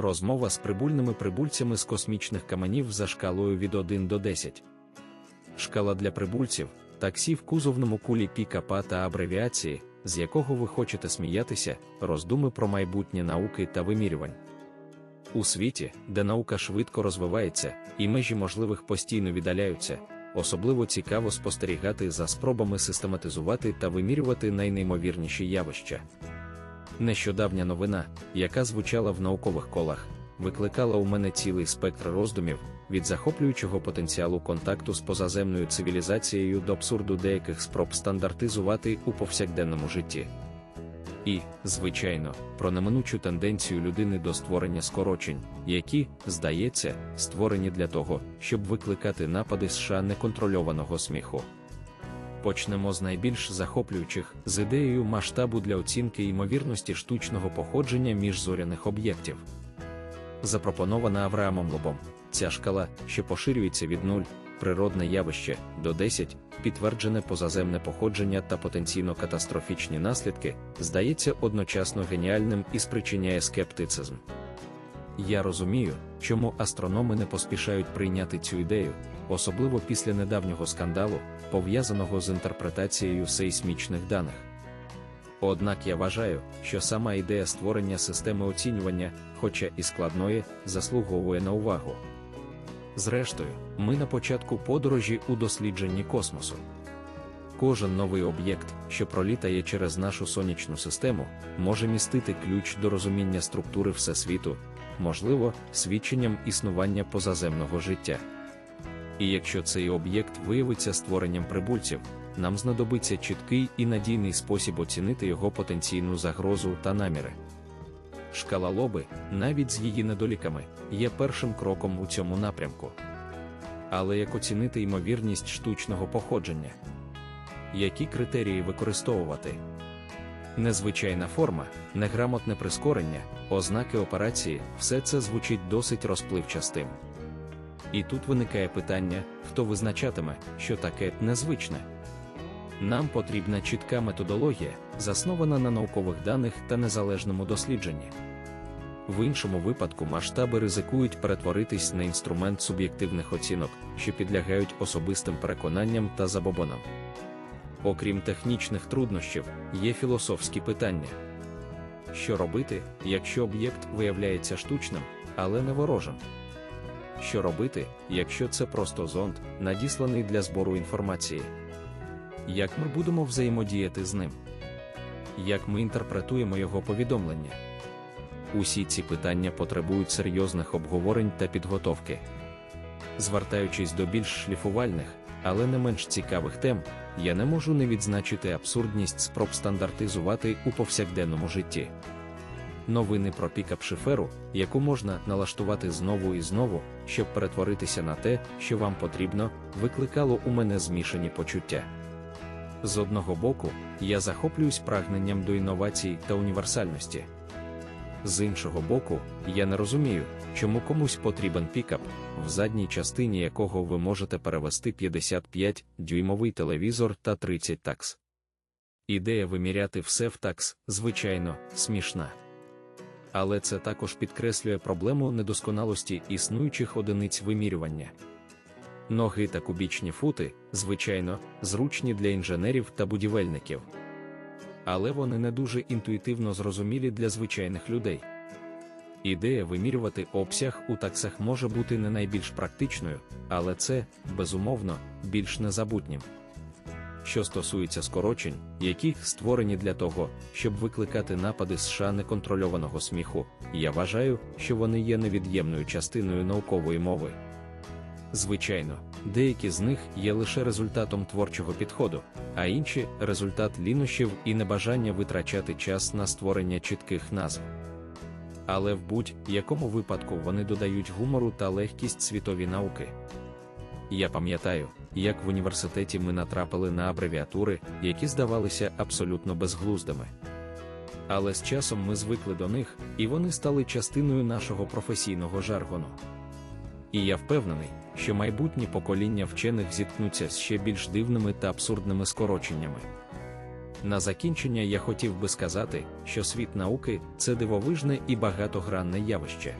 Розмова з прибульними прибульцями з космічних каменів за шкалою від 1 до 10. Шкала для прибульців таксі в кузовному кулі пікапа та абревіації, з якого ви хочете сміятися, роздуми про майбутнє науки та вимірювань. У світі, де наука швидко розвивається і межі можливих постійно віддаляються, особливо цікаво спостерігати за спробами систематизувати та вимірювати найнеймовірніші явища. Нещодавня новина, яка звучала в наукових колах, викликала у мене цілий спектр роздумів від захоплюючого потенціалу контакту з позаземною цивілізацією до абсурду деяких спроб стандартизувати у повсякденному житті. І, звичайно, про неминучу тенденцію людини до створення скорочень, які, здається, створені для того, щоб викликати напади США неконтрольованого сміху. Почнемо з найбільш захоплюючих з ідеєю масштабу для оцінки ймовірності штучного походження міжзоряних об'єктів. Запропонована Авраамом Лобом, ця шкала, що поширюється від 0, природне явище, до 10, підтверджене позаземне походження та потенційно катастрофічні наслідки, здається одночасно геніальним і спричиняє скептицизм. Я розумію, чому астрономи не поспішають прийняти цю ідею, особливо після недавнього скандалу, пов'язаного з інтерпретацією сейсмічних даних. Однак я вважаю, що сама ідея створення системи оцінювання, хоча і складної, заслуговує на увагу. Зрештою, ми на початку подорожі у дослідженні космосу. Кожен новий об'єкт, що пролітає через нашу сонячну систему, може містити ключ до розуміння структури Всесвіту, можливо, свідченням існування позаземного життя. І якщо цей об'єкт виявиться створенням прибульців, нам знадобиться чіткий і надійний спосіб оцінити його потенційну загрозу та наміри. Шкала лоби, навіть з її недоліками, є першим кроком у цьому напрямку. Але як оцінити ймовірність штучного походження? Які критерії використовувати? Незвичайна форма, неграмотне прискорення, ознаки операції все це звучить досить розпливчастим. І тут виникає питання, хто визначатиме, що таке незвичне. Нам потрібна чітка методологія, заснована на наукових даних та незалежному дослідженні. В іншому випадку масштаби ризикують перетворитись на інструмент суб'єктивних оцінок, що підлягають особистим переконанням та забобонам. Окрім технічних труднощів, є філософські питання. Що робити, якщо об'єкт виявляється штучним, але не ворожим? Що робити, якщо це просто зонд, надісланий для збору інформації? Як ми будемо взаємодіяти з ним? Як ми інтерпретуємо його повідомлення? Усі ці питання потребують серйозних обговорень та підготовки. Звертаючись до більш шліфувальних, але не менш цікавих тем, я не можу не відзначити абсурдність спроб стандартизувати у повсякденному житті. Новини про пікап шиферу, яку можна налаштувати знову і знову, щоб перетворитися на те, що вам потрібно, викликало у мене змішані почуття. З одного боку, я захоплююсь прагненням до інновацій та універсальності. З іншого боку, я не розумію, чому комусь потрібен пікап, в задній частині якого ви можете перевести 55 дюймовий телевізор та 30 такс. Ідея виміряти все в такс, звичайно, смішна. Але це також підкреслює проблему недосконалості існуючих одиниць вимірювання. Ноги та кубічні фути, звичайно, зручні для інженерів та будівельників. Але вони не дуже інтуїтивно зрозумілі для звичайних людей. Ідея вимірювати обсяг у таксах може бути не найбільш практичною, але це, безумовно, більш незабутнім. Що стосується скорочень, які створені для того, щоб викликати напади США неконтрольованого сміху, я вважаю, що вони є невід'ємною частиною наукової мови. Звичайно, деякі з них є лише результатом творчого підходу, а інші результат лінощів і небажання витрачати час на створення чітких назв. Але в будь-якому випадку вони додають гумору та легкість світові науки. Я пам'ятаю, як в університеті ми натрапили на абревіатури, які здавалися абсолютно безглуздими. Але з часом ми звикли до них, і вони стали частиною нашого професійного жаргону. І я впевнений, що майбутні покоління вчених зіткнуться з ще більш дивними та абсурдними скороченнями. На закінчення я хотів би сказати, що світ науки це дивовижне і багатогранне явище.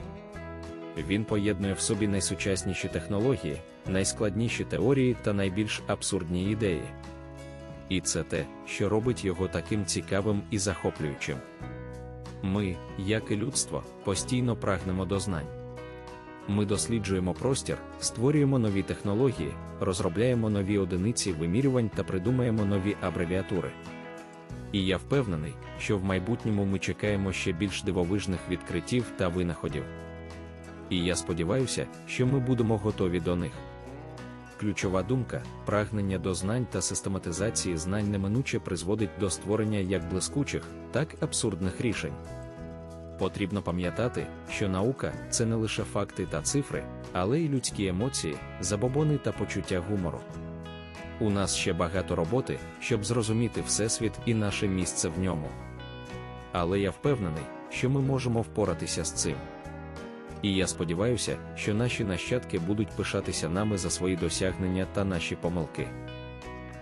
Він поєднує в собі найсучасніші технології, найскладніші теорії та найбільш абсурдні ідеї. І це те, що робить його таким цікавим і захоплюючим. Ми, як і людство, постійно прагнемо до знань. Ми досліджуємо простір, створюємо нові технології, розробляємо нові одиниці вимірювань та придумаємо нові абревіатури. І я впевнений, що в майбутньому ми чекаємо ще більш дивовижних відкриттів та винаходів. І я сподіваюся, що ми будемо готові до них. Ключова думка, прагнення до знань та систематизації знань неминуче призводить до створення як блискучих, так і абсурдних рішень. Потрібно пам'ятати, що наука це не лише факти та цифри, але й людські емоції, забобони та почуття гумору. У нас ще багато роботи, щоб зрозуміти Всесвіт і наше місце в ньому. Але я впевнений, що ми можемо впоратися з цим. І я сподіваюся, що наші нащадки будуть пишатися нами за свої досягнення та наші помилки.